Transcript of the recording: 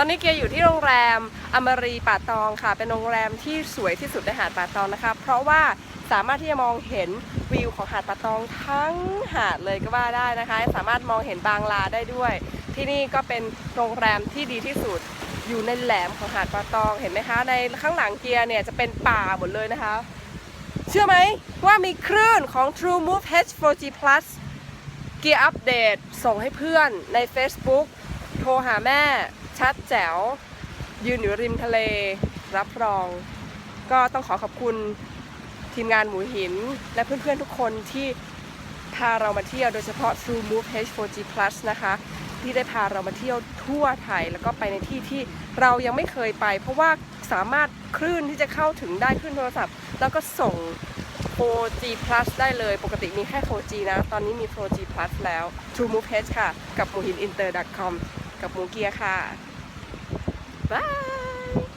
ตอนนี้เกียร์อยู่ที่โรงแรมอมรีป่าตองค่ะ เป็นโรงแรมที่สวยที่สุดในหาดป่าตองนะคะ เพราะว่าสามารถที่จะมองเห็นวิวของหาดป่าตองทั้งหาดเลยก็ว่าได้นะคะ สามารถมองเห็นบางลาได้ด้วย ที่นี่ก็เป็นโรงแรมที่ดีที่สุดอยู่ในแหลมของหาดป่าตองเห็นไหมคะ ในข้างหลังเกียร์เนี่ยจะเป็นป่าหมดเลยนะคะ เชื่อไหมว่ามีคลื่นของ True Move H 4G Plus เกียร์อัปเดตส่งให้เพื่อนใน Facebook โทรหาแม่ ชัดแจ๋ว ยืนอยู่ริมทะเล รับรอง ก็ต้องขอขอบคุณทีมงานหมูหิน และเพื่อนๆทุกคนที่พาเรามาเที่ยวโดยเฉพาะ True Move H 4G Plus นะคะ ที่ได้พาเรามาเที่ยวทั่วไทย แล้วก็ไปในที่ที่เรายังไม่เคยไป เพราะว่าสามารถคลื่นที่จะเข้าถึงได้คลื่นโทรศัพท์ แล้วก็ส่ง 4G Plus ได้เลยปกติมีแค่ 4G นะ ตอนนี้มี 4G Plus แล้ว True Move H ค่ะ กับหมูหิน Inter.com กับหมูเกียร์ค่ะ Bye.